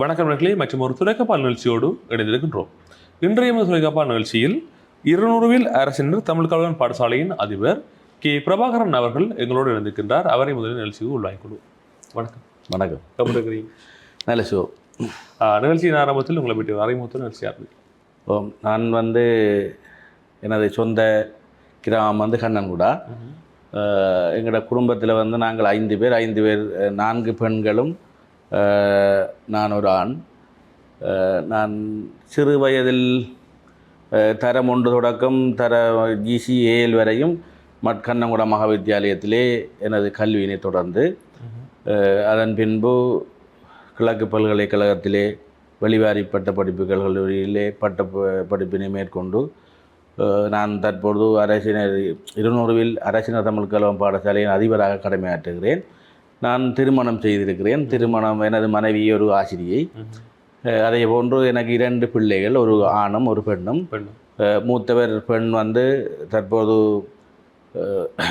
வணக்கம் நண்பர்களே மற்றும் ஒரு துணைக்கப்பால் நிகழ்ச்சியோடு இணைந்திருக்கின்றோம். இன்றைய முதல் துணைக்கப்பால் நிகழ்ச்சியில் இருநூறுவில் அரசினர் தமிழ் கல்வன் பாடசாலையின் அதிபர் கே. பிரபாகரன் அவர்கள் எங்களோடு இணைந்திருக்கின்றார். அவரை முதலில் நிகழ்ச்சிக்கு உள்வாங்கிக் கொள்வோம் வணக்கம். வணக்கம். எப்படி இருக்கிறீங்க நல்ல ஷோ நிகழ்ச்சியின் ஆரம்பத்தில் உங்களை பற்றி அறிமுகத்தில் நிகழ்ச்சியாக ஓம் நான் வந்து எனது சொந்த கிராமம் வந்து கண்ணன்குடா. எங்களோட குடும்பத்தில் வந்து நாங்கள் ஐந்து பேர் ஐந்து பேர் நான்கு பெண்களும் நான் ஒரு ஆண். நான் சிறு வயதில் தரம் ஒன்று தொடக்கம் தர ஜிசிஏஎல் வரையும் மட்கண்ணங்குட மகாவித்தியாலயத்திலே எனது கல்வியினை தொடர்ந்து அதன் பின்பு கிழக்கு பல்கலைக்கழகத்திலே வெளிவாரி பட்ட படிப்புகள் கல்லூரியிலே பட்ட படிப்பினை மேற்கொண்டு நான் தற்பொழுது அரசினர் இருநூறுவில் அரசினர் தமிழ் கல்வம் பாடசாலையின் அதிபராக கடமையாற்றுகிறேன். நான் திருமணம் செய்திருக்கிறேன். திருமணம் எனது மனைவி ஒரு ஆசிரியை. அதே போன்று எனக்கு இரண்டு பிள்ளைகள் ஒரு ஆணும் ஒரு பெண்ணும். மூத்தவர் பெண் வந்து தற்போது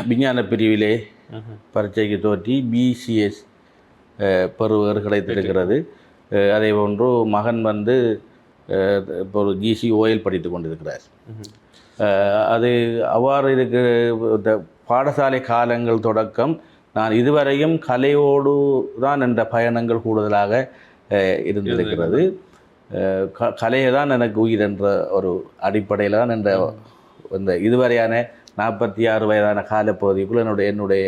விஞ்ஞான பிரிவிலே பரீட்சைக்கு தோற்றி பிசிஎஸ் பெறுவர் கிடைத்திருக்கிறது. அதே போன்று மகன் வந்து அஹ், இப்போது ஜிசி ஓயில் படித்து கொண்டிருக்கிறார். அது அவ்வாறு இருக்கு இந்த பாடசாலை காலங்கள் தொடக்கம் நான் இதுவரையும் கலையோடு தான் என்ற பயணங்கள் கூடுதலாக இருந்திருக்கிறது. க கலையை தான் எனக்கு உயிர் என்ற ஒரு அடிப்படையில் தான் என்ற இந்த இதுவரையான நாற்பத்தி ஆறு வயதான காலப்பகுதிக்குள் என்னுடைய என்னுடைய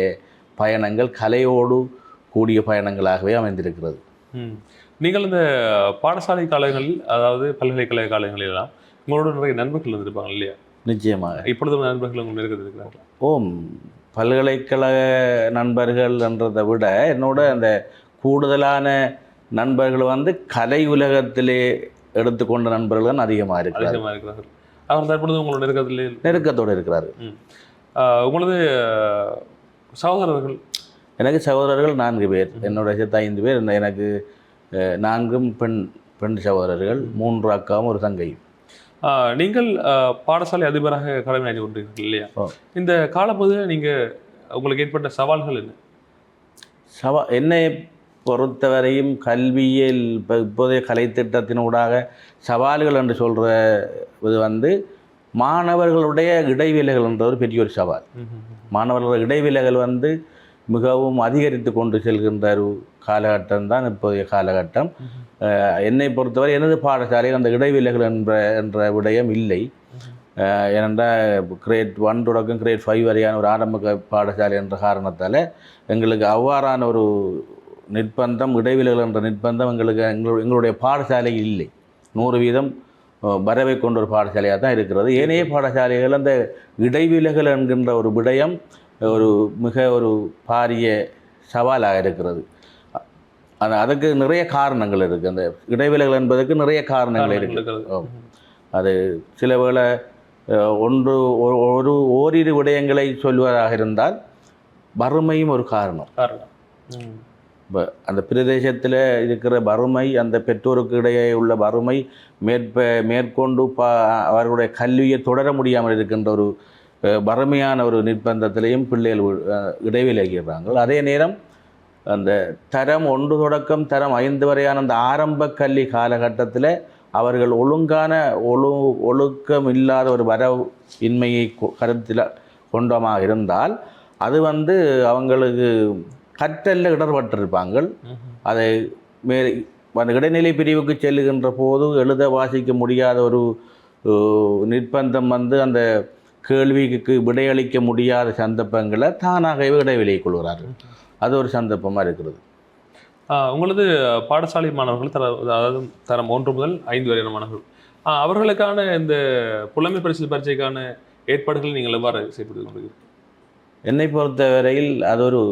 பயணங்கள் கலையோடு கூடிய பயணங்களாகவே அமைந்திருக்கிறது. ம். நீங்கள் இந்த பாடசாலை காலங்களில் அதாவது பல்கலைக்கழக காலங்களில் எல்லாம் உங்களோட நிறைய நண்பர்கள் இருந்திருப்பாங்க இல்லையா? நிச்சயமாக. இப்பொழுதும் நண்பர்கள் உங்களுக்கு இருக்கிறார்கள்? ஓம். பல்கலைக்கழக நண்பர்கள் என்றதை விட என்னோட அந்த கூடுதலான நண்பர்கள் வந்து கலை உலகத்திலே எடுத்துக்கொண்ட நண்பர்கள் தான் அதிகமாக இருக்கிறார் அதிகமாக இருக்கிறார்கள். அவர் தற்பொழுது உங்களோட நெருக்கத்தில் நெருக்கத்தோடு இருக்கிறார்கள் ஆஹ் உங்களது சகோதரர்கள்? எனக்கு சகோதரர்கள் நான்கு பேர். என்னோட சேர்த்து ஐந்து பேர். இந்த எனக்கு நான்கும் பெண் பெண் சகோதரர்கள் மூன்று அக்காவும் ஒரு தங்கையும். நீங்கள் பாடசாலை அதிபராக கடமையாற்றி கொண்டிருக்கீர்கள் இல்லையா. இந்த காலப்பகுதியில் நீங்க உங்களுக்கு ஏற்பட்ட சவால்கள் என்ன? சவா என்னை பொறுத்தவரையும் கல்வியில் இப்போ இப்போதைய கலைத்திட்டத்தினூடாக சவால்கள் என்று சொல்கிற இது வந்து மாணவர்களுடைய இடைவேளைகள் என்ற ஒரு பெரிய ஒரு சவால். மாணவர்கள் இடைவேளைகள் வந்து மிகவும் அதிகரித்து கொண்டு செல்கின்ற ஒரு காலகட்டம் தான் இப்போதைய காலகட்டம். என்னை பொறுத்தவரை எனது பாடசாலையில் அந்த இடைவெளிகள் என்ற என்ற விடயம் இல்லை. ஏனென்றால் கிரேட் ஒன் தொடக்கம் கிரேட் ஃபைவ் வரையான ஒரு ஆரம்ப பாடசாலை என்ற காரணத்தால் எங்களுக்கு அவ்வாறான ஒரு நிர்பந்தம் இடைவெளிகள் என்ற நிர்பந்தம் எங்களுக்கு எங்களு- எங்களுடைய பாடசாலை இல்லை. நூறு வீதம் வரவை கொண்ட ஒரு பாடசாலையாக தான் இருக்கிறது. ஏனைய பாடசாலைகள் அந்த இடைவிலகல் என்கின்ற ஒரு விடயம் ஒரு மிக ஒரு பாரிய சவாலாக இருக்கிறது. அது அதுக்கு நிறைய காரணங்கள் இருக்குது அந்த இடைவேளைகள் என்பதற்கு நிறைய காரணங்கள் இருக்குது. அது சில வேளை ஒன்று ஒரு ஓரிரு விடயங்களை சொல்வதாக இருந்தால் வறுமையும் ஒரு காரணம். இப்போ அந்த பிரதேசத்தில் இருக்கிற வறுமை அந்த பெற்றோருக்கு இடையே உள்ள வறுமை மேற்ப மேற்கொண்டு பா அவர்களுடைய கல்வியை தொடர முடியாமல் இருக்கின்ற ஒரு வறுமையான ஒரு நிர்பந்தத்திலையும் பிள்ளைகள் அஹ், இடைவெளியாகிறாங்க அதே நேரம் அந்த தரம் ஒன்று தொடக்கம் தரம் ஐந்து வரையான அந்த ஆரம்ப கல்வி காலகட்டத்தில் அவர்கள் ஒழுங்கான ஒழு ஒழுக்கம் இல்லாத ஒரு வர இன்மையை கருத்தில் கொண்டமாக இருந்தால் அது வந்து அவங்களுக்கு கற்றல்ல இடர்பட்டிருப்பாங்க அதை மே அந்த இடைநிலை பிரிவுக்கு செல்லுகின்ற போது எழுத வாசிக்க முடியாத ஒரு நிர்பந்தம் வந்து அந்த கேள்விக்கு விடையளிக்க முடியாத சந்தர்ப்பங்களை தானாகவே இடைவெளியை கொள்கிறார்கள். அது ஒரு சந்தர்ப்பமாக இருக்கிறது. உங்களது பாடசாலை மாணவர்கள் தர அதாவது தரம் ஒன்று முதல் ஐந்து வரையான மாணவர்கள் அவர்களுக்கான இந்த புலமை பரிசு பரீட்சைக்கான ஏற்பாடுகள் நீங்கள் எவ்வாறு கொண்டிருக்கிறீர்கள் என்னை பொறுத்தவரையில் அது ஒரு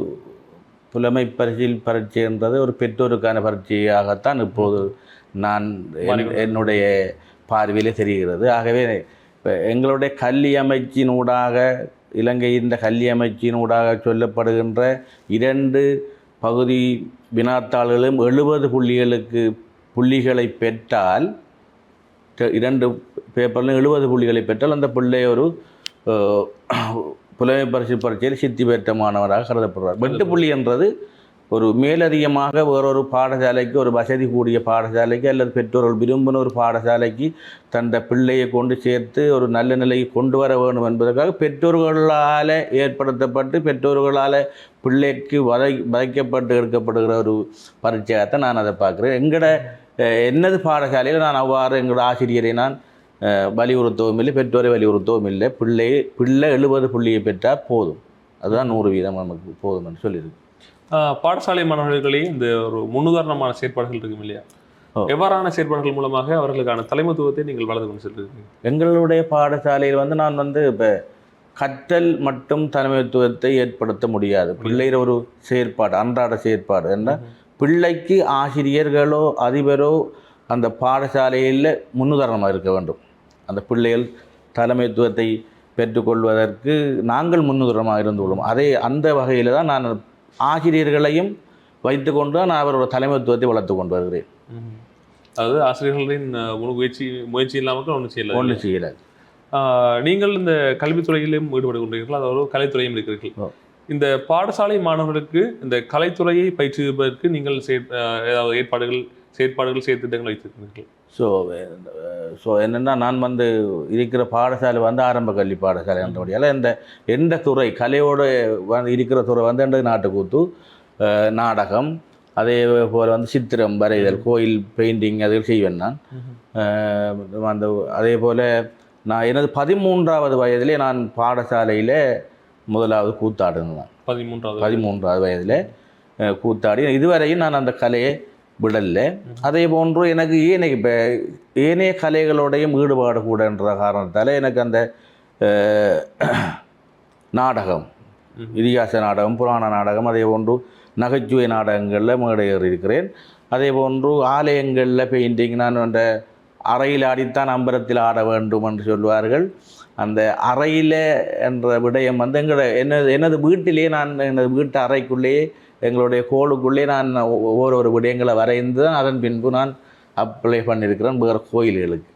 புலமை பரிசில் பரீட்சைன்றது ஒரு பெற்றோருக்கான பரீட்சையாகத்தான் இப்போது நான் என்- என்னுடைய பார்வையிலே தெரிகிறது. ஆகவே இப்ப எங்களுடைய கல்வி அமைச்சினூடாக இலங்கை இந்த கல்வி அமைச்சினூடாக சொல்லப்படுகின்ற இரண்டு பகுதி வினாத்தாள்களும் எழுபது புள்ளிகளுக்கு புள்ளிகளை பெற்றால் இரண்டு பேப்பர்லையும் எழுபது புள்ளிகளை பெற்றால் அந்த பிள்ளை ஒரு புலமை பரிசு பரீட்சையில் சித்தி பெற்ற மாணவராக கருதப்படுறார் வெட்டு புள்ளி என்றது ஒரு மேலதிகமாக வேறொரு பாடசாலைக்கு ஒரு வசதி கூடிய பாடசாலைக்கு அல்லது பெற்றோர்கள் விரும்பின ஒரு பாடசாலைக்கு தந்த பிள்ளையை கொண்டு சேர்த்து ஒரு நல்ல நிலைக்கு கொண்டு வர வேண்டும் என்பதற்காக பெற்றோர்களால் ஏற்படுத்தப்பட்டு பெற்றோர்களால் பிள்ளைக்கு வதை வதைக்கப்பட்டு எடுக்கப்படுகிற ஒரு பரீட்சையாகத்தான் நான் அதை பார்க்குறேன். எங்களோட என்னது பாடசாலையில் நான் அவ்வாறு எங்களோட ஆசிரியரை நான் வலியுறுத்தவும் இல்லை பெற்றோரை வலியுறுத்தவும் இல்லை. பிள்ளை பிள்ளை எழுபது புள்ளியை பெற்றால் போதும். அதுதான் நூறு வீதம் நமக்கு போதும் என்று சொல்லியிருக்கு. பாடசாலை மாணவர்களே இந்த ஒரு முன்னுதாரணமான செயற்பாடுகள் இருக்கும் இல்லையா. எவ்வாறான செயற்பாடுகள் மூலமாக அவர்களுக்கான தலைமைத்துவத்தை நீங்கள் வளர்த்து கொண்டு செல்றீங்க எங்களுடைய பாடசாலையில் வந்து நான் வந்து இப்போ கற்றல் மற்றும் தலைமைத்துவத்தை ஏற்படுத்த முடியாது. பிள்ளைகிற ஒரு செயற்பாடு அன்றாட செயற்பாடு. என்ன? பிள்ளைக்கு ஆசிரியர்களோ அதிபரோ அந்த பாடசாலையில் முன்னுதாரணமாக இருக்க வேண்டும். அந்த பிள்ளைகள் தலைமைத்துவத்தை பெற்றுக்கொள்வதற்கு நாங்கள் முன்னுதாரணமாக இருந்து கொள்வோம். அதே அந்த வகையில் தான் நான் ஆசிரியர்களையும் வைத்துக்கொண்டு நான் அவரோட தலைமைத்துவத்தை வளர்த்து கொண்டு வருகிறேன். அதாவது ஆசிரியர்களின் முயற்சி முயற்சி இல்லாமல் ஒன்றும் செய்யல. ஒன்று செய்யலை. நீங்கள் இந்த கல்வித்துறையிலும் ஈடுபட்டு கொண்டிருக்கிறீர்கள் அதாவது கலைத்துறையும் இருக்கிறீர்கள். இந்த பாடசாலை மாணவர்களுக்கு இந்த கலைத்துறையை பயிற்றுவிப்பதற்கு நீங்கள் ஏதாவது ஏற்பாடுகள் செயற்பாடுகள் செயற்திட்டங்கள் வைத்திருக்கிறீர்கள். ஸோ ஸோ என்னென்னா நான் வந்து இருக்கிற பாடசாலை வந்து ஆரம்ப கல்வி பாடசாலை என்றபடியால் இந்த எந்த துறை கலையோடு வந்து இருக்கிற துறை வந்து எந்த நாட்டுக்கூத்து அஹ், நாடகம் அதே போல் வந்து சித்திரம் வரைதல் கோயில் பெயிண்டிங் அதில் செய்வேன் நான். அஹ், அந்த அதே போல் நான் எனது பதிமூன்றாவது வயதிலே நான் பாடசாலையில் முதலாவது கூத்தாடினேன் பதிமூன்றாவது பதிமூன்றாவது வயதில் கூத்தாடி. இதுவரையும் நான் அந்த கலையை விடல. அதே போன்று எனக்கு ஏனைய இப்போ ஏனைய கலைகளோடையும் ஈடுபாடு கூடன்ற காரணத்தால் எனக்கு அந்த நாடகம் இதிகாச நாடகம் புராண நாடகம் அதே போன்று நகைச்சுவை நாடகங்களில் மேடையேறி இருக்கிறேன் அதே போன்று ஆலயங்களில் பெயிண்டிங் நான் அந்த அறையில் ஆடித்தான் அம்பலத்தில் ஆட வேண்டும் என்று சொல்வார்கள். அந்த அறையில் என்ற விடயம் வந்து எங்களோட எனது எனது வீட்டிலேயே நான் எனது வீட்டு அறைக்குள்ளேயே எங்களுடைய கோளுக்குள்ளே நான் ஒவ்வொரு ஒரு விடயங்களை வரைந்து தான் அதன் பின்பு நான் அப்ளை பண்ணியிருக்கிறேன் வேறு கோயில்களுக்கு.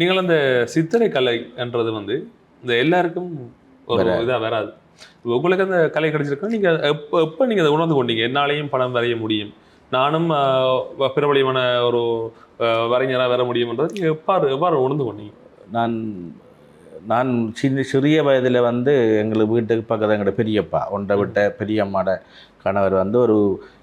நீங்கள் அந்த சித்திரை கலை என்றது வந்து இந்த எல்லாருக்கும் ஒரு இதாக வராது. உங்களுக்கு அந்த கலை கிடைச்சிருக்கு? நீங்க எப்போ எப்போ நீங்க அதை உணர்ந்து கொண்டீங்க? என்னாலையும் படம் வரைய முடியும். நானும் பிரபலியமான ஒரு வரைஞராக வர முடியும்ன்றது நீங்க எவ்வாறு எவ்வாறு உணர்ந்து கொண்டீங்க? நான் நான் சின்ன சிறிய வயதில் வந்து எங்களுக்கு வீட்டுக்கு பக்கத்தில் எங்களோட பெரியப்பா ஒன்றை விட்ட பெரியம்மாட கணவர் வந்து ஒரு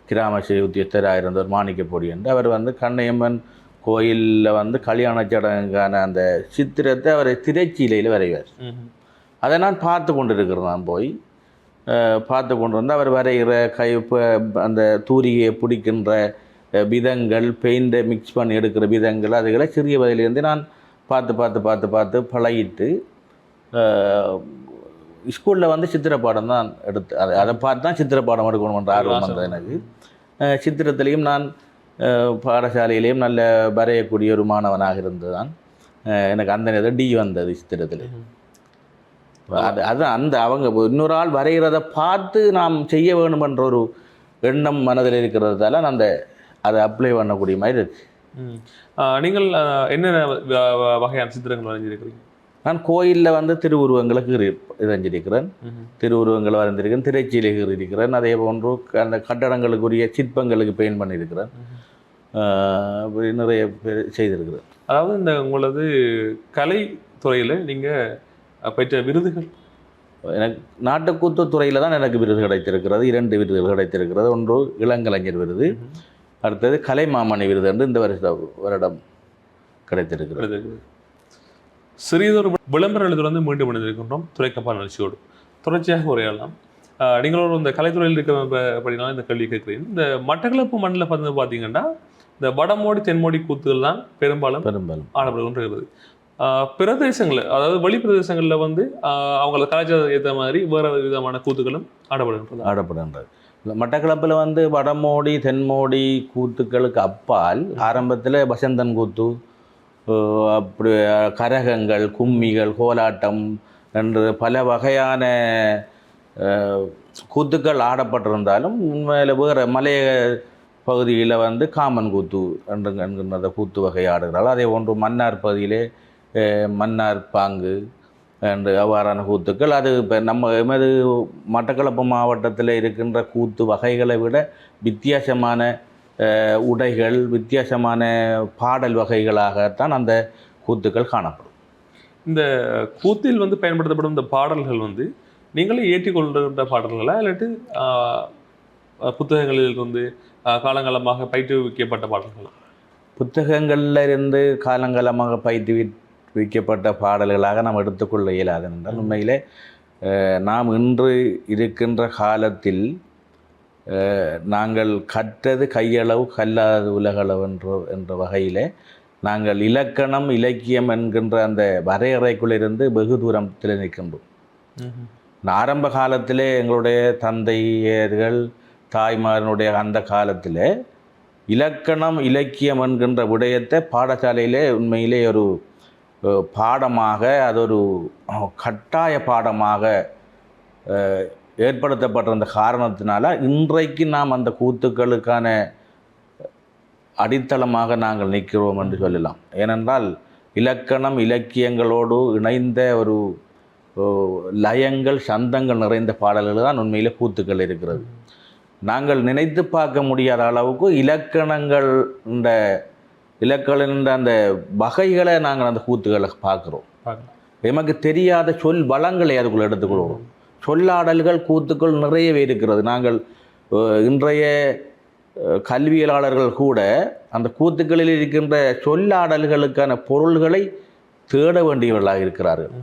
கிராம உத்தியஸ்தராக இருந்தவர் மாணிக்க பொடி என்று அவர் வந்து கண்ணையம்மன் கோயிலில் வந்து கல்யாண சடங்குக்கான அந்த சித்திரத்தை அவர் திரைச்சீலையில் வரைவார். அதை நான் பார்த்து கொண்டு இருக்கிறேன் நான் போய் பார்த்து கொண்டு வந்து அவர் வரைகிற கை அந்த தூரிகையை பிடிக்கின்ற விதங்கள் பெயிண்டை மிக்ஸ் பண்ணி எடுக்கிற விதங்கள் அதுகளை சிறிய வயதிலேருந்து நான் பார்த்து பார்த்து பார்த்து பார்த்து பழகிட்டு ஸ்கூலில் வந்து சித்திரப்பாடம் தான் எடுத்து அதை அதை பார்த்து தான் சித்திரப்பாடம் எடுக்கணுன்ற ஆர்வம் வந்தது எனக்கு. சித்திரத்திலையும் நான் பாடசாலையிலையும் நல்ல வரையக்கூடிய ஒரு மாணவனாக இருந்ததான் எனக்கு அந்த நேரத்தில் டி வந்தது சித்திரத்தில். அது அது அந்த அவங்க இன்னொரு ஆள் வரைகிறத பார்த்து நாம் செய்ய வேணுமென்ற ஒரு எண்ணம் மனதில் இருக்கிறதால நான் அந்த அதை அப்ளை பண்ணக்கூடிய மாதிரி இருக்கு. ம். ஆஹ், நீங்கள் என்னென்ன வகையான சித்திரங்கள் வரைஞ்சிருக்கிறீங்க? நான் கோயிலில் வந்து திருவுருவங்களை கீறி இதஞ்சிருக்கிறேன் ம்ஹும். திருவுருவங்களை வரைந்திருக்கேன் திரைச்சீலை கீறியிருக்கிறேன் அதே போன்று அந்த கட்டடங்களுக்குரிய சிற்பங்களுக்கு பெயிண்ட் பண்ணியிருக்கிறேன் நிறைய பேர் செய்திருக்கிறேன் அதாவது இந்த உங்களது கலை துறையில நீங்க அஹ், பெற்ற விருதுகள் எனக்கு நாட்டுக்கூத்து துறையில் தான் எனக்கு விருது கிடைத்திருக்கிறது இரண்டு விருதுகள் கிடைத்திருக்கிறது ஒன்று இளங்கலைஞர் விருது அடுத்தது கலைமாமணி விருது என்று இந்த வருஷ வருடம் கிடைத்திருக்கிறது. சிறியதொரு விளம்பர எழுதுறது மீண்டும் இணைந்திருக்கின்றோம். துறைக்கப்பா நிகழ்ச்சியோடு தொடர்ச்சியாக உரையாடலாம். நீங்களோட இந்த கலைத்துறையில் இருக்கிற அப்படின்னா இந்த கேள்வி கேட்குறேன். இந்த மட்டக்களப்பு மண்ணில் பார்த்து பார்த்தீங்கன்னா இந்த வடமோடி தென்மோடி கூத்துகள் தான் பெரும்பாலும் பெரும்பாலும். ஆடப்படுகின்றது ஆஹ், பிரதேசங்கள் அதாவது வெளி பிரதேசங்களில் வந்து ஆஹ், அவங்கள கலாச்சாரத்தை ஏற்ற மாதிரி வேற விதமான கூத்துகளும் ஆடப்படுகின்றது ஆடப்படுகின்றது மட்டக்களப்பில் வந்து வடமோடி தென்மோடி கூத்துக்களுக்கு அப்பால் ஆரம்பத்தில் வசந்தன் கூத்து அப்படி கரகங்கள் கும்மிகள் கோலாட்டம் என்று பல வகையான கூத்துக்கள் ஆடப்பட்டிருந்தாலும் உண்மையில் வேறு மலைய பகுதியில் வந்து காமன் கூத்து என்று என்கின்ற கூத்து வகை ஆடுகிறாள் அதே ஒன்று மன்னார் பகுதியிலே மன்னார் பாங்கு என்று அவ்வாறான கூத்துக்கள் அது இப்போ நம்ம எமது மட்டக்களப்பு மாவட்டத்தில் இருக்கின்ற கூத்து வகைகளை விட வித்தியாசமான உடைகள் வித்தியாசமான பாடல் வகைகளாகத்தான் அந்த கூத்துக்கள் காணப்படும். இந்த கூத்தில் வந்து பயன்படுத்தப்படும் இந்த பாடல்கள் வந்து நீங்களே ஏற்றிக்கொள்கின்ற பாடல்களா? இல்லாட்டி புத்தகங்களில் இருந்து காலங்காலமாக பயிற்றுவிக்கப்பட்ட பாடல்களா? புத்தகங்களில் இருந்து காலங்காலமாக பயிற்றுவிக்கப்பட்ட பாடல்களாக நாம் எடுத்துக்கொள்ள இயலாது. என்றால் உண்மையிலே நாம் இன்று இருக்கின்ற காலத்தில் நாங்கள் கற்றது கையளவு கல்லாதது உலகளவு என்ற என்ற வகையிலே நாங்கள் இலக்கணம் இலக்கியம் என்கின்ற அந்த வரையறைக்குள்ளிருந்து வெகு தூரத்தில் நிற்கின்றோம். ஆரம்ப காலத்திலே எங்களுடைய தந்தையர்கள் தாய்மாரனுடைய அந்த காலத்தில் இலக்கணம் இலக்கியம் என்கின்ற விடயத்தை பாடசாலையிலே உண்மையிலே ஒரு பாடமாக அது ஒரு கட்டாய பாடமாக அஹ், ஏற்படுத்தப்பட்டிருந்த காரணத்தினால இன்றைக்கு நாம் அந்த கூத்துக்களுக்கான அடித்தளமாக நாங்கள் நிற்கிறோம் என்று சொல்லலாம். ஏனென்றால் இலக்கணம் இலக்கியங்களோடு இணைந்த ஒரு லயங்கள் சந்தங்கள் நிறைந்த பாடல்கள் தான் உண்மையிலே கூத்துக்கள் இருக்கிறது. நாங்கள் நினைத்து பார்க்க முடியாத அளவுக்கு இலக்கணங்கள் இந்த இலக்கணன்ற அந்த வகைகளை நாங்கள் அந்த கூத்துக்களை பார்க்குறோம். எமக்கு தெரியாத சொல் வளங்களை அதுக்குள்ள எடுத்துக்கொள்கிறோம். சொல்லாடல்கள் கூத்துக்கள் நிறையவே இருக்கிறது. நாங்கள் இன்றைய கல்வியலாளர்கள் கூட அந்த கூத்துக்களில் இருக்கின்ற சொல்லாடல்களுக்கான பொருள்களை தேட வேண்டியவர்களாக இருக்கிறார்கள்.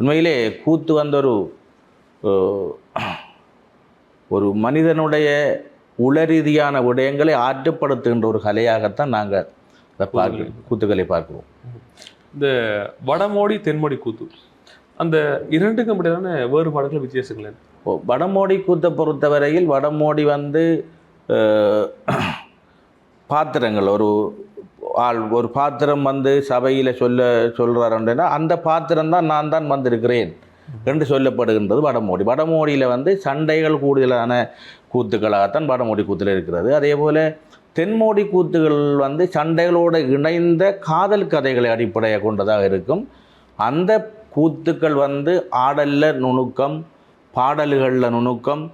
உண்மையிலே கூத்து வந்த ஒரு ஒரு மனிதனுடைய உளரீதியான விடயங்களை ஆற்றுப்படுத்துகின்ற ஒரு கலையாகத்தான் நாங்கள் அதை பார்க்கிறோம் கூத்துக்களை பார்க்கிறோம். இந்த வடமோடி தென்மோடி கூத்து. அந்த இரண்டுக்கும் இடையிலான வேறுபாடுகள் வித்தியாசங்கள் ஓ, வடமோடி கூத்தை பொறுத்தவரையில் வடமோடி வந்து பாத்திரங்கள் ஒரு ஆள் ஒரு பாத்திரம் வந்து சபையில் சொல்ல சொல்கிறாருன்னா அந்த பாத்திரம் தான் நான் தான் வந்திருக்கிறேன் என்று சொல்லப்படுகின்றது வடமோடி. வடமோடியில் வந்து சண்டைகள் கூடுதலான கூத்துக்களாகத்தான் வடமோடி கூத்தில் இருக்கிறது. அதே போல் தென்மோடி கூத்துகள் வந்து சண்டைகளோடு இணைந்த காதல் கதைகளை அடிப்படையாக கொண்டதாக இருக்கும். அந்த கூத்துக்கள் வந்து ஆடல்ல நுணுக்கம் பாடல்களில் நுணுக்கம்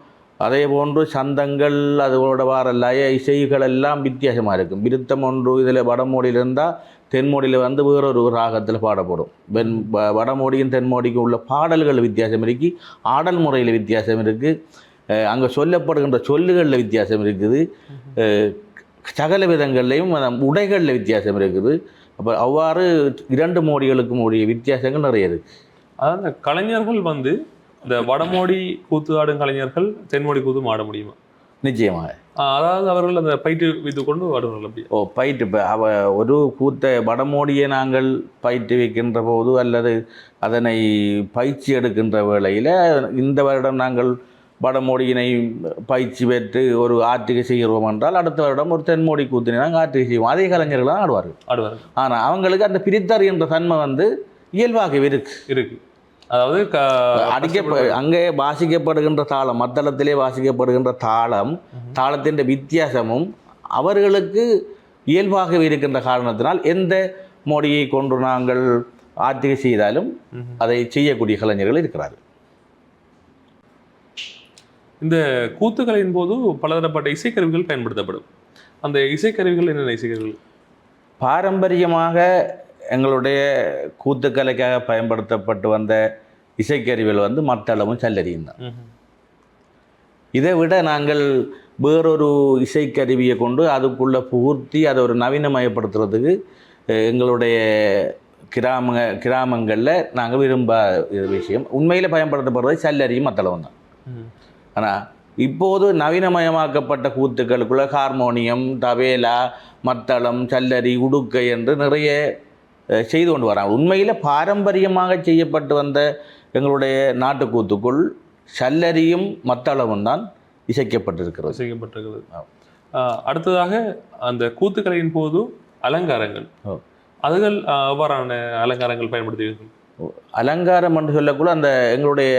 அதே போன்று சந்தங்கள் அதோட வர லய இசைகள் எல்லாம் வித்தியாசமாக இருக்கும். விருத்தம் ஒன்று இதில் வடமோடியில் இருந்தால் தென்மோடியில் வந்து வேறொரு ராகத்தில் பாடப்படும். வெண் வடமோடியும் தென்மோடிக்கும் உள்ள பாடல்கள் வித்தியாசம் இருக்கு ஆடல் முறையில் வித்தியாசம் இருக்குது அங்கே சொல்லப்படுகின்ற சொல்லுகளில் வித்தியாசம் இருக்குது சகல விதங்கள்லையும் உடைகளில் வித்தியாசம் இருக்குது. அப்போ அவ்வாறு இரண்டு மோடிகளுக்கும் உடைய வித்தியாசங்கள் நிறைய இருக்குது அதாவது இந்த கலைஞர்கள் வந்து இந்த வடமோடி கூத்து ஆடும் கலைஞர்கள் தென்மோடி கூத்தும் ஆட முடியுமா? நிச்சயமாக. அதாவது அவர்கள் அந்த பயிற்றுவித்து கொண்டு ஆடுவார்கள் அப்படி ஓ பயிற்று இப்போ அவ ஒரு கூத்தை வடமோடியை நாங்கள் பயிற்றுவிக்கின்ற போது அல்லது அதனை பயிற்சி எடுக்கின்ற வேளையில் இந்த வருடம் நாங்கள் வடமோடியினை பயிற்சி பெற்று ஒரு ஆற்றுகை செய்கிறோம் என்றால் அடுத்த வருடம் ஒரு தென்மோடி கூத்தினை நாங்கள் ஆற்றுகை செய்வோம். அதே கலைஞர்கள் தான் ஆடுவார்கள். ஆடுவார்கள். ஆனால் அவங்களுக்கு அந்த பிரித்தறிகின்ற தன்மை வந்து இயல்பாகவே இருக்கு. இருக்கு. அதாவது க- அடிக்க அங்கே வாசிக்கப்படுகின்ற தாளம் மத்தளத்திலே வாசிக்கப்படுகின்ற தாளம் தாளத்தின் வித்தியாசமும் அவர்களுக்கு இயல்பாகவே இருக்கின்ற காரணத்தினால் எந்த மொழியை கொண்டு நாங்கள் ஆட்சிகை செய்தாலும். அதை செய்யக்கூடிய கலைஞர்கள் இருக்கிறார்கள். இந்த கூத்துக்களின் போது பலதரப்பட்ட இசைக்கருவிகள் பயன்படுத்தப்படும். அந்த இசைக்கருவிகள் என்னென்ன இசைக்கருவிகள்? பாரம்பரியமாக எங்களுடைய கூத்துக்கலைக்காக பயன்படுத்தப்பட்டு வந்த இசைக்கருவிகள் வந்து மத்தளமும் சல்லரியும் தான். இதை விட நாங்கள் வேறொரு இசைக்கருவியை கொண்டு அதுக்குள்ளே புகுத்தி அதை ஒரு நவீனமயப்படுத்துறதுக்கு எங்களுடைய கிராம கிராமங்களில் நாங்கள் விரும்ப விஷயம். உண்மையில் பயன்படுத்தப்படுறது சல்லரியும் மத்தளவும் தான். ஆனால் இப்போது நவீனமயமாக்கப்பட்ட கூத்துக்களுக்குள்ள ஹார்மோனியம் தவேலா மத்தளம் சல்லரி உடுக்கை என்று நிறைய செய்து கொண்டு வராங்க. உண்மையில் பாரம்பரியமாக செய்யப்பட்டு வந்த எங்களுடைய நாட்டுக்கூத்துக்குள் சல்லரியும் மத்தளமும் தான் இசைக்கப்பட்டிருக்கிறது. இசைக்கப்பட்டிருக்கிறது. அடுத்ததாக அந்த கூத்துக்கலையின் போது அலங்காரங்கள். அதுகள் ஆஹ், எவ்வாறான அலங்காரங்கள் பயன்படுத்துவீர்கள்? அலங்காரம் என்று சொல்லக்குள்ள அந்த எங்களுடைய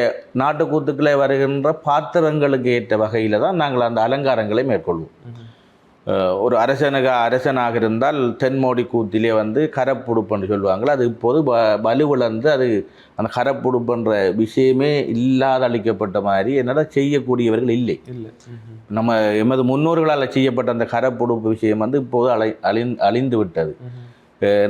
நாட்டுக்கூத்துக்களை வருகின்ற பாத்திரங்களுக்கு ஏற்ற வகையில் தான் நாங்கள் அந்த அலங்காரங்களை மேற்கொள்வோம். ஒரு அரசனுக்கு அரசனாக இருந்தால் தென்மோடி கூத்திலே வந்து கரப்புடுப்புன்னு சொல்லுவாங்களே அது இப்போது வ வலுவிழந்து அது அந்த கரப்புடுப்புன்ற விஷயமே இல்லாத அளிக்கப்பட்ட மாதிரி என்னடா செய்யக்கூடியவர்கள் இல்லை. இல்ல. நம்ம எமது முன்னோர்களால் செய்யப்பட்ட அந்த கரப்புடுப்பு விஷயம் வந்து இப்போது அலை அழிந் அழிந்து விட்டது.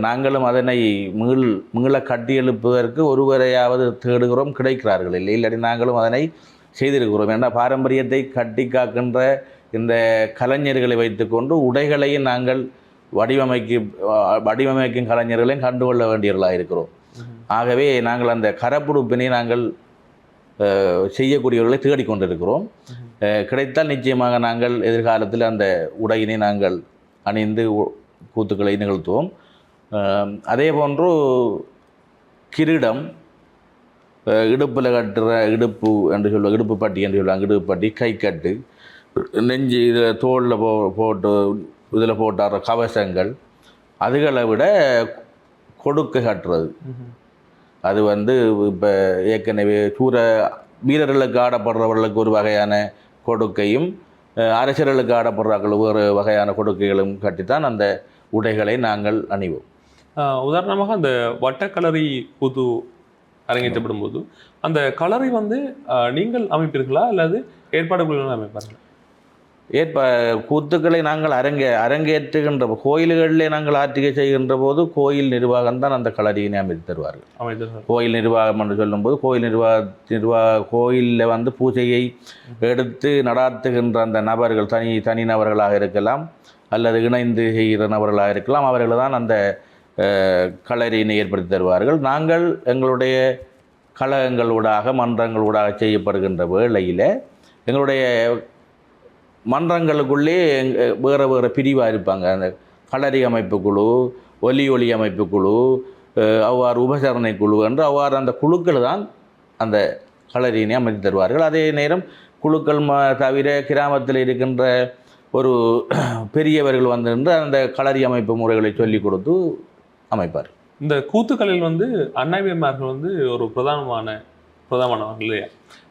நாங்களும் அதனை மீள் மீள கட்டி எழுப்புவதற்கு ஒருவரையாவது தேடுகிறோம் கிடைக்கிறார்கள். இல்லை இல்லாட்டி நாங்களும் அதனை செய்திருக்கிறோம். ஏன்னா பாரம்பரியத்தை கட்டி காக்கின்ற இந்த கலைஞர்களை வைத்துக்கொண்டு உடைகளையும் நாங்கள் வடிவமைக்கு வடிவமைக்கும் கலைஞர்களையும் கண்டுகொள்ள வேண்டியவர்களாக இருக்கிறோம். ஆகவே நாங்கள் அந்த கரப்புடுப்பினை நாங்கள் செய்யக்கூடியவர்களை தேடிக்கொண்டிருக்கிறோம் கிடைத்தால் நிச்சயமாக நாங்கள் எதிர்காலத்தில் அந்த உடையினை நாங்கள் அணிந்து கூத்துக்களை நிகழ்த்துவோம். அதே போன்று கிரீடம் இடுப்பில் கட்டுற இடுப்பு என்று சொல்லுவாங்க இடுப்பு பட்டி என்று சொல்லுவாங்க இடுப்பு பட்டி கைக்கட்டு நெஞ்சு இதில் தோளில் போ போட்டு இதில் போட்டாடுற கவசங்கள் அதுகளை விட கொடுக்க கட்டுறது. அது வந்து இப்போ ஏற்கனவே சூர வீரர்களுக்கு ஆடப்படுறவர்களுக்கு ஒரு வகையான கொடுக்கையும் அரசர்களுக்கு ஆடப்படுறார்கள் ஒரு வகையான கொடுக்கைகளும் கட்டித்தான் அந்த உடைகளை நாங்கள் அணிவோம். உதாரணமாக அந்த வட்டக்கலரி கூத்து அரங்கேற்றப்படும் போது அந்த கலரை வந்து நீங்கள் அமைப்பீர்களா? அல்லது ஏற்பாடுகள் அமைப்பார்கள்? ஏற்ப கூத்துக்களை நாங்கள் அரங்கே அரங்கேற்றுகின்ற கோயில்களிலே நாங்கள் ஆற்றிகை செய்கின்ற போது கோயில் நிர்வாகம் தான் அந்த களரியினை அமைத்து தருவார்கள். கோயில் நிர்வாகம் என்று சொல்லும்போது கோயில் நிர்வாக நிர்வாக கோயிலில் வந்து பூஜையை எடுத்து நடாத்துகின்ற அந்த நபர்கள் தனி தனி நபர்களாக இருக்கலாம் அல்லது இணைந்து செய்கிற நபர்களாக இருக்கலாம் அவர்கள் தான் அந்த களரியினை ஏற்படுத்தி தருவார்கள். நாங்கள் எங்களுடைய கழகங்களூடாக மன்றங்களூடாக செய்யப்படுகின்ற வேளையில் எங்களுடைய மன்றங்களுக்குள்ளே வேறு வேறு பிரிவாக இருப்பாங்க. அந்த களரி அமைப்பு குழு ஒலி ஒளி அமைப்பு குழு அவ்வாறு உபசரணை குழு என்று அவ்வாறு அந்த குழுக்கள் தான் அந்த களரியினை அமைத்து தருவார்கள். அதே நேரம் குழுக்கள் ம தவிர கிராமத்தில் இருக்கின்ற ஒரு பெரியவர்கள் வந்திருந்து அந்த களரி அமைப்பு முறைகளை சொல்லிக் கொடுத்து அமைப்பார். இந்த கூத்துக்களில் வந்து அண்ணாவியமார்கள் வந்து ஒரு பிரதானமான பிரதானமானவர்கள் இல்லையா?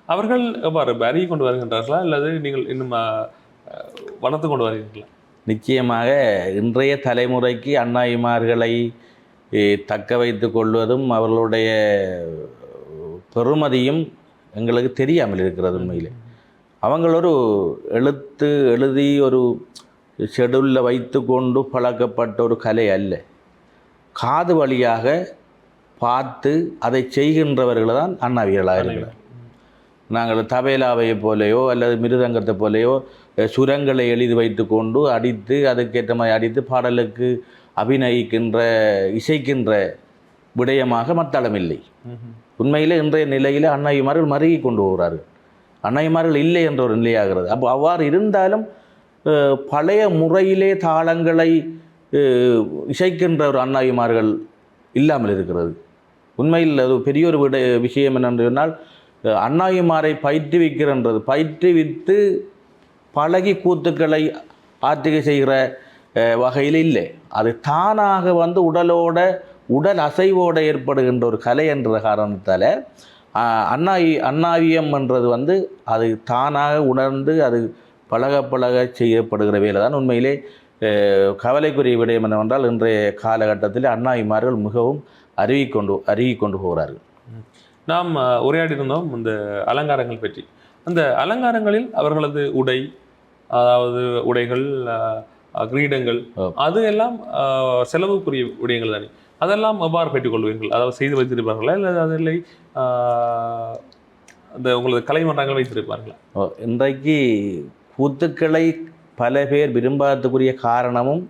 அவர்கள் எவ்வாறு அருகி கொண்டு வருகின்றார்களா? அல்லது நீங்கள் இன்னும் வளர்த்து கொண்டு வருகிறீர்களா? நிச்சயமாக இன்றைய தலைமுறைக்கு அண்ணாயிமார்களை eh, தக்க வைத்து கொள்வதும் அவர்களுடைய பெருமதியும் எங்களுக்கு தெரியாமல் இருக்கிறது உண்மையில். அவங்கள் ஒரு எழுத்து எழுதி ஒரு ஷெடியூலில் வைத்து கொண்டு பழக்கப்பட்ட ஒரு கலை அல்ல. காது வழியாக பார்த்து அதை செய்கின்றவர்கள் தான் அண்ணாவியர்களாக இருக்கிறார். நாங்கள் தபேலாவை போலையோ அல்லது மிருதங்கத்தை போலையோ சுரங்களை எழுதி வைத்து கொண்டு அடித்து அதுக்கேற்ற மாதிரி அடித்து பாடலுக்கு அபிநயிக்கின்ற இசைக்கின்ற விடயமாக மத்தளம் இல்லை. உண்மையில் இன்றைய நிலையில் அன்னையுமார்கள் மருகி கொண்டு போகிறார்கள். அன்னையுமார்கள் இல்லை என்ற ஒரு நிலையாகிறது. அப்போ அவ்வாறு இருந்தாலும் பழைய முறையிலே தாளங்களை இசைக்கின்ற ஒரு அண்ணாவிமார்கள் இல்லாமல் இருக்கிறது. உண்மையில் அது பெரிய ஒரு விட விஷயம் என்னென்று சொன்னால் அண்ணாயிமாரை பயிற்றுவிக்கிறன்றது. பயிற்றுவித்து பழகி கூத்துக்களை ஆர்த்திகை செய்கிற வகையில் இல்லை. அது தானாக வந்து உடலோட உடல் அசைவோடு ஏற்படுகின்ற ஒரு கலை என்ற காரணத்தால் ஆஹ், அண்ணாவியம் என்றது வந்து அது தானாக உணர்ந்து அது பழக பழக செய்யப்படுகிற வேலை தான் உண்மையிலே கவலைக்குரிய விடயம் என்னவென்றால் இன்றைய காலகட்டத்தில் அண்ணாவிமார்கள் மிகவும் அருகி கொண்டு அருகி கொண்டு போகிறார்கள். நாம் உரையாடி இருந்தோம் இந்த அலங்காரங்கள் பற்றி. அந்த அலங்காரங்களில் அவர்களது உடை அதாவது உடைகள் கிரீடங்கள். அது எல்லாம் செலவுக்குரிய விடயங்கள் தானே. அதெல்லாம் எவ்வாறு பெற்றுக்கொள்வீர்கள் அதாவது செய்து வைத்திருப்பார்களா? இல்லை அதில்லை ஆஹ், அந்த உங்களது கலைமன்றங்கள் வைத்திருப்பார்களா? இன்றைக்கு கூத்துக்களை பல பேர் விரும்பாததுக்குரிய காரணமும்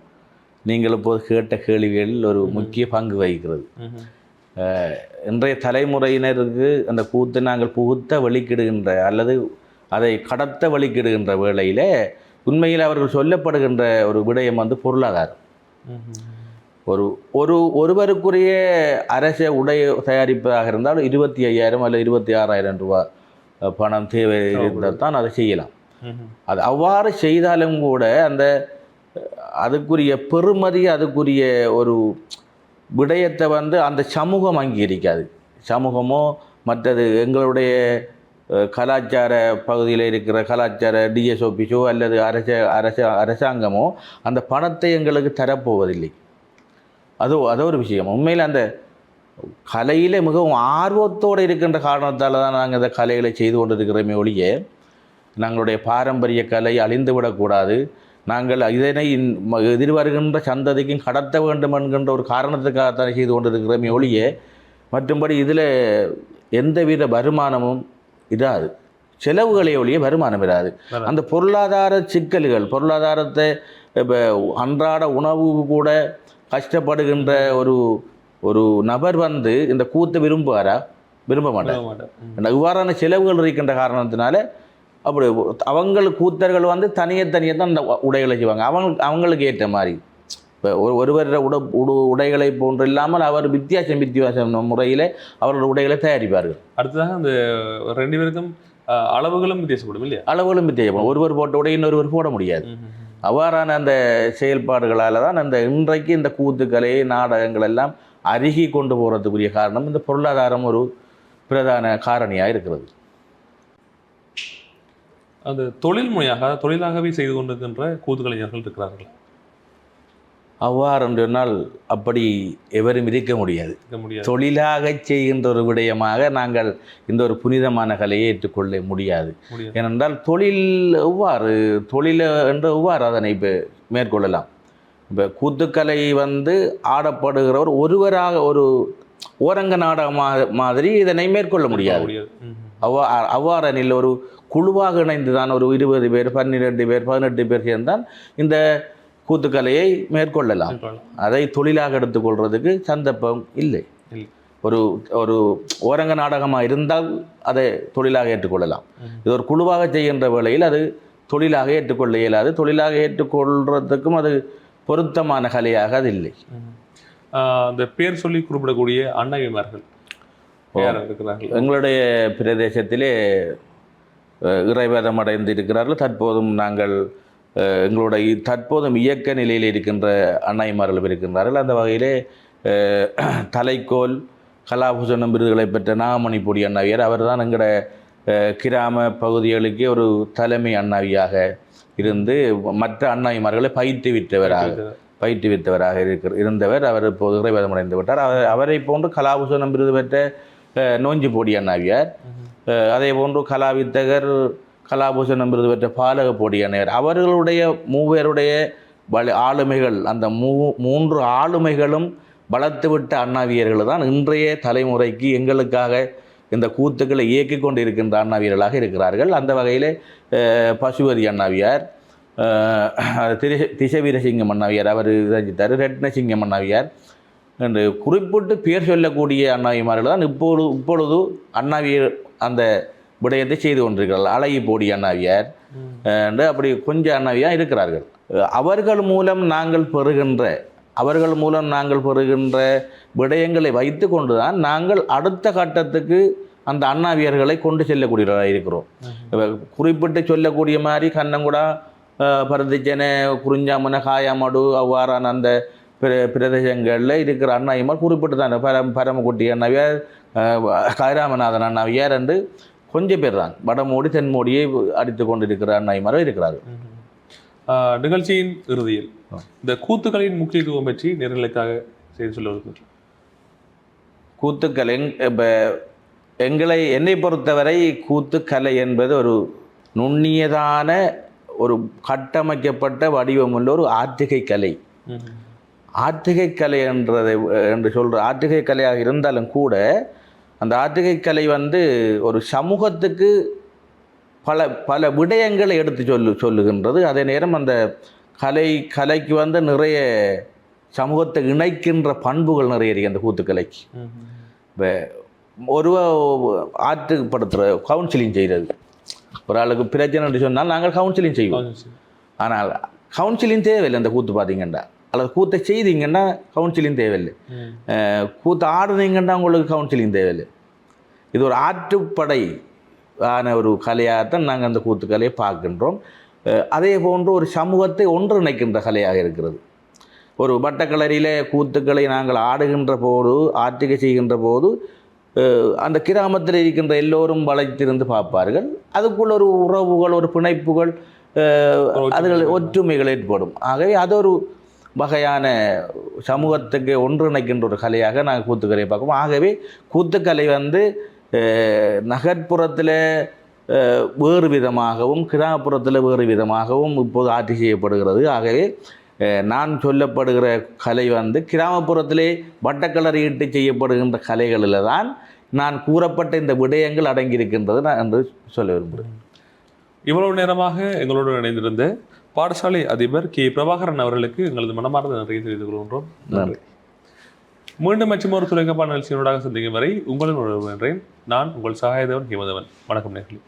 நீங்கள் இப்போது கேட்ட கேள்விகளில் ஒரு முக்கிய பங்கு வகிக்கிறது. இன்றைய தலைமுறையினருக்கு அந்த கூத்து நாங்கள் புகுத்த வழிக்கிடுகின்ற அல்லது அதை கடத்த வழிக்கிடுகின்ற வேளையில் உண்மையில் அவர்கள் சொல்லப்படுகின்ற ஒரு விடயம் வந்து பொருளாதாரம். ஒரு ஒரு ஒருவருக்குரிய அரச உடை தயாரிப்பதாக இருந்தால் இருபத்தி ஐயாயிரம் அல்லது இருபத்தி ஆறாயிரம் ரூபாய் பணம் தேவை இருந்தால் தான் அதை செய்யலாம். அது அவ்வாறு செய்தாலும் கூட அந்த அதுக்குரிய பெருமதி அதுக்குரிய ஒரு விடயத்தை வந்து அந்த சமூகம் அங்கீகரிக்காது. சமூகமோ மற்றது எங்களுடைய கலாச்சார பகுதியில் இருக்கிற கலாச்சார டிஎஸ் ஆஃபீஸோ அல்லது அரச அரச அரசாங்கமோ அந்த பணத்தை எங்களுக்கு தரப்போவதில்லை. அது அது ஒரு விஷயம். உண்மையில் அந்த கலையில் மிகவும் ஆர்வத்தோடு இருக்கின்ற காரணத்தால் தான் நாங்கள் இந்த கலைகளை செய்து கொண்டிருக்கிறோமே ஒழிய நாங்களுடைய பாரம்பரிய கலை அழிந்து விடக்கூடாது நாங்கள் இதனை எதிர்வருகின்ற சந்ததிக்கும் கடத்த வேண்டும் என்கின்ற ஒரு காரணத்துக்காகத்தான் செய்து கொண்டிருக்கிறோமே ஒழிய மற்றும்படி இதில் எந்தவித வருமானமும் இராது. செலவுகளே ஒழிய வருமானம் இராது. அந்த பொருளாதார சிக்கல்கள் பொருளாதாரத்தை இப்போ அன்றாட உணவு கூட கஷ்டப்படுகின்ற ஒரு ஒரு நபர் வந்து இந்த கூத்தை விரும்புவாரா? விரும்ப மாட்டார். இவ்வாறான செலவுகள் இருக்கின்ற காரணத்தினால அப்படி அவங்கள் கூத்தர்கள் வந்து தனியே தனியே தான் அந்த உடைகளை செய்வாங்க. அவங்க அவங்களுக்கு ஏற்ற மாதிரி. இப்போ ஒரு ஒருவர் உட உடு உடைகளை போன்று இல்லாமல் அவர் வித்தியாசம் வித்தியாசம் முறையில் அவர்கள் உடைகளை தயாரிப்பார்கள். அடுத்ததாக அந்த ரெண்டு பேருக்கும் அளவுகளும் வித்தியாசப்படும் இல்லையா? அளவுகளும் வித்தியாசம் ஒருவர் போட்ட உடை இன்னொருவர் போட முடியாது. அவ்வாறான அந்த செயல்பாடுகளால் தான் அந்த இன்றைக்கு இந்த கூத்துக்கலை நாடகங்கள் எல்லாம் அருகி கொண்டு போகிறதுக்குரிய காரணம் இந்த பொருளாதாரம் ஒரு பிரதான காரணியாக இருக்கிறது. அந்த தொழில் முறையாக தொழிலாகவே செய்து கொண்டிருக்கின்ற கூத்துக்கலைஞர்கள் இருக்கிறார்கள். அவ்வாறு சொன்னால் அப்படி எவரும் இருக்க முடியாது. தொழிலாக செய்கின்ற ஒரு விடயமாக நாங்கள் இந்த ஒரு புனிதமான கலையை ஏற்றுக்கொள்ள முடியாது. ஏனென்றால் தொழில் எவ்வாறு தொழில் என்று எவ்வாறு அதனை இப்போ மேற்கொள்ளலாம்? இப்போ கூத்துக்கலை வந்து ஆடப்படுகிறவர் ஒருவராக ஒரு ஓரங்க நாடகமாக மாதிரி இதனை மேற்கொள்ள முடியாது. அவ்வா அவ்வாறெனில் ஒரு குழுவாக இணைந்து தான் ஒரு இருபது பேர் பன்னிரெண்டு பேர் பதினெட்டு பேர் சேர்ந்தான் இந்த கூத்துக்கலையை மேற்கொள்ளலாம். அதை தொழிலாக எடுத்துக்கொள்றதுக்கு சந்தர்ப்பம் இல்லை. ஒரு ஒரு ஓரங்க நாடகமாக இருந்தால் அதை தொழிலாக ஏற்றுக்கொள்ளலாம். இது ஒரு குழுவாக செய்கின்ற வேளையில் அது தொழிலாக ஏற்றுக்கொள்ள இயலாது. தொழிலாக ஏற்றுக்கொள்றதுக்கும் அது பொருத்தமான கலையாக அது இல்லை. அந்த பேர் சொல்லி குறிப்பிடக்கூடிய இருக்கிறார்கள் எங்களுடைய பிரதேசத்திலே இறைவேதம் அடைந்து இருக்கிறார்கள் தற்போதும் நாங்கள் எங்களுடைய தற்போதும் இயக்க நிலையில் இருக்கின்ற அன்னைமார்கள் இருக்கின்றார்கள். அந்த வகையிலே தலைக்கோல் கலாபூஷணம் விருதுகளை பெற்ற நாகமணி பொடி அண்ணாவியார் அவர் தான் எங்களோட கிராம பகுதிகளுக்கே ஒரு தலைமை அண்ணாவியாக இருந்து மற்ற அண்ணாவிமார்களை பயிற்றுவித்தவராக பயிற்றுவித்தவராக இருக்கிற இருந்தவர். அவர் இப்போது இறைவேதம் அடைந்து விட்டார். அவர் அவரை போன்று கலாபூஷணம் விருது பெற்ற நோஞ்சி போடி அண்ணாவியார் அதே போன்று கலாவித்தகர் கலாபூஷணம் விருது பெற்ற பாலக போடி அண்ணாவியார் அவர்களுடைய மூவருடைய வலி ஆளுமைகள் அந்த மூ மூன்று ஆளுமைகளும் வளர்த்துவிட்ட அண்ணாவியர்கள் தான் இன்றைய தலைமுறைக்கு எங்களுக்காக இந்த கூத்துக்களை இயக்கி கொண்டு இருக்கின்ற அண்ணாவியர்களாக இருக்கிறார்கள். அந்த வகையில் பசுபதி அண்ணாவியார் திரு திசவீரசிங்கம் அண்ணாவியார் அவர் ரஞ்சித்தார் ரத்னசிங்கம் அண்ணாவியார் என்று குறிப்பிட்டு பேர் சொல்லக்கூடிய அண்ணாவிமார்கள் தான் இப்பொழுது இப்பொழுது அண்ணாவியர் அந்த விடயத்தை செய்து கொண்டிருக்கிறார்கள். அழகி போடி அண்ணாவியார் என்று அப்படி கொஞ்சம் அண்ணாவியாக இருக்கிறார்கள். அவர்கள் மூலம் நாங்கள் பெறுகின்ற அவர்கள் மூலம் நாங்கள் பெறுகின்ற விடயங்களை வைத்து கொண்டு தான் நாங்கள் அடுத்த கட்டத்துக்கு அந்த அண்ணாவியர்களை கொண்டு செல்லக்கூடியவர்களாக இருக்கிறோம். குறிப்பிட்டு சொல்லக்கூடிய மாதிரி கண்ணங்குடா அஹ், பருத்திச்சனை குறிஞ்சாமனை காயாமடு அவ்வாறான அந்த பிர பிரதேசங்களில் இருக்கிற அண்ணாயிமார் குறிப்பிட்டு தான் பரம் பரமக்குட்டி அண்ணாவியார் அஹ், கைராமநாதன் அண்ணாவியார் என்று கொஞ்சம் பேர் தான். வடமோடி தென்மோடியை அடித்து கொண்டிருக்கிற அண்ணாயிமாரும் இருக்கிறார்கள். ஆஹ், நிகழ்ச்சியின் இறுதியில் இந்த கூத்துக்களின் முக்கியத்துவம் பற்றி நேர்களுக்காக செய்து சொல்லுவது கூத்துக்கலை இப்போ எங்களை என்னை பொறுத்தவரை கூத்துக்கலை என்பது ஒரு நுண்ணியதான ஒரு கட்டமைக்கப்பட்ட வடிவமுள்ள ஒரு ஆத்திகை கலை. ம். ஆத்திகை கலை என்றதை என்று சொல்கிற ஆத்திகை கலையாக இருந்தாலும் கூட அந்த ஆத்திகை கலை வந்து ஒரு சமூகத்துக்கு பல பல விடயங்களை எடுத்து சொல்லு சொல்லுகின்றது அதே நேரம் அந்த கலை கலைக்கு வந்து நிறைய சமூகத்தை இணைக்கின்ற பண்புகள் நிறைய இருக்கு அந்த கூத்துக்கலைக்கு. இப்போ ஒரு ஆற்றுப்படுத்துகிற கவுன்சிலிங் செய்கிறது ஒரு ஆளுக்கு பிரச்சனை சொன்னால் நாங்கள் கவுன்சிலிங் செய்வோம். ஆனால் கவுன்சிலிங் தேவையில்லை அந்த கூத்து பார்த்தீங்கன்னா அல்லது கூத்தை செய்தீங்கன்னா கவுன்சிலிங் தேவையில்லை. கூத்து ஆடுனீங்கன்னா உங்களுக்கு கவுன்சிலிங் தேவையில்லை. இது ஒரு ஆற்றுப்படை ஆன ஒரு கலையாகத்தான் நாங்கள் அந்த கூத்து கலையை பார்க்கின்றோம் அதே போன்று ஒரு சமூகத்தை ஒன்றிணைக்கின்ற கலையாக இருக்கிறது. ஒரு வட்டக்களரியிலே கூத்துக்களை நாங்கள் ஆடுகின்ற போது ஆற்றுகை செய்கின்ற போது அந்த கிராமத்தில் இருக்கின்ற எல்லோரும் வளைத்திருந்து பார்ப்பார்கள். அதுக்குள்ள ஒரு உறவுகள் ஒரு பிணைப்புகள் ஏற்படும். ஒற்றுமைகள் ஏற்படும். ஆகவே அது ஒரு வகையான சமூகத்துக்கு ஒன்றிணைக்கின்ற ஒரு கலையாக நாங்கள் கூத்துக்கலையை பார்க்குவோம் ஆகவே கூத்துக்கலை வந்து நகர்ப்புறத்தில் வேறு விதமாகவும் கிராமப்புறத்தில் வேறு விதமாகவும் இப்போது ஆட்சி செய்யப்படுகிறது. ஆகவே நான் சொல்லப்படுகிற கலை வந்து கிராமப்புறத்திலே வட்டக்கலர் ஈட்டு செய்யப்படுகின்ற கலைகளில் தான் நான் கூறப்பட்ட இந்த விடயங்கள் அடங்கியிருக்கின்றது நான் என்று சொல்ல விரும்புகிறேன். இவ்வளவு நேரமாக எங்களோடு இணைந்திருந்த பாடசாலை அதிபர் கே. பிரபாகரன் அவர்களுக்கு எங்களது மனமார்ந்த நன்றியை தெரிவித்துக் கொள்கின்றோம். நன்றி. மீண்டும் மற்றும் ஒரு துறைக்கப்பான நிகழ்ச்சியினூடாக சந்திக்கும் வரை உங்களின் உறவு நான் உங்கள் சகாயதவன் ஹேமதவன் வணக்கம் நேர்களே.